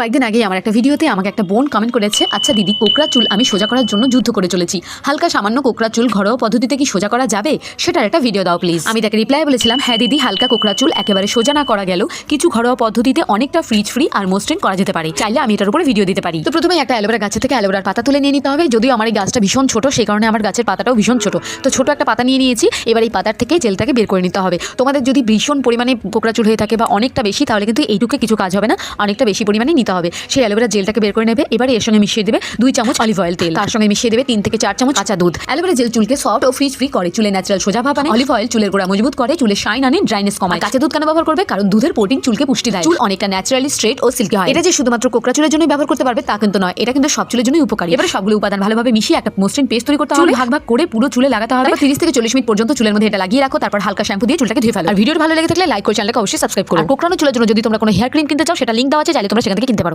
কয়েকদিন আগে আমার একটা ভিডিওতে আমাকে একটা বোন কমেন্ট করেছে আচ্ছা দিদি, কোকড়া চুল আমি সোজা করার জন্য যুদ্ধ করে চলেছি। হালকা সামান্য কোকড়া চুল ঘরোয়া পদ্ধতিতে কি সোজা করা যাবে? সেটার একটা ভিডিও দাও প্লিজ আমি তাকে রিপ্লাই বলেছিলাম হ্যাঁ দিদি, হালকা কোকরা চুল একেবারে সোজা না করা গেল কিছু ঘরোয়া পদ্ধতিতে অনেকটা ফ্রিজ ফ্রি আর মসৃণ করা যেতে পারে। চাইলে আমি এটার উপরে ভিডিও দিতে পারি। তো প্রথমে একটা অ্যালোভেরা গাছে থেকে অ্যালোভেরার পাতা তুলে নিয়ে নিতে হবে। যদিও আমার এই গাছটা ভীষণ ছোট, সেই কারণে আমার গাছের পাতাটাও ভীষণ ছোট। তো ছোট একটা পাতা নিয়ে নিয়েছি, এবার এই পাতার থেকে জেলটাকে বের করে নিতে হবে। তোমাদের যদি ভীষণ পরিমাণে কোকড়া চুল হয়ে থাকে বা অনেকটা বেশি, তাহলে কিন্তু এইটুকু কিছু কাজ হবে না। অনেকটা বেশি পরিমাণে নিতে হবে। সেই অ্যালোভেরা জেলটাকে বের করে নেবে এবারে এর সঙ্গে মিশিয়ে দেবে দুই চামচ অলিভ অয়েল তেল। তার সঙ্গে মিশিয়ে দেবে তিন থেকে চার চামচ কাঁচা দুধ। অ্যালোভেরা জেল চুলকে সফট ও ফ্রিজ ফ্রি করে। চুলে ন্যাচারাল সোজা ভাব আনে। অলিভ অয়েল চুলের গোড়া মজবুত করে। চুলের শাইন আনে ড্রাইনেস কমায়। কাঁচা দুধ কেন ব্যবহার করবে? কারণ দুধের প্রোটিন চুলকে পুষ্টি দেয়। চুল অনেকটা ন্যাচারালি স্ট্রেট ও সিল্কি হয়। এটা যে শুধুমাত্র কোকড়া চুলের জন্য ব্যবহার করতে পারবে তা কিন্তু নয়। এটা কিন্তু সব চুলের জন্যই উপকারী। এবারে সবগুলো উপাদান ভালোভাবে মিশিয়ে একটা মসৃণ পেস্ট তৈরি করতে হবে। ভাগ ভাগ করে পুরো চুলে লাগাতে হবে। তিরিশ থেকে চল্লিশ মিনিট পর্যন্ত চুলের মধ্যে এটা লাগিয়ে রাখো। তারপর হালকা শ্যাম্পু দিয়ে চুলটাকে ধুয়ে ফেলো। আর ভিডিওটা ভালো লেগে থাকলে লাইক করে চ্যানেলকে অবশ্যই সাবস্ক্রাইব করো। আর কোকড়ানো চুলের জন্য যদি তোমরা কোনো হেয়ার ক্রিম কিনতে চাও সেটা লিঙ্ক দেওয়া আছে। চাইলে তোমরা সেখান থেকে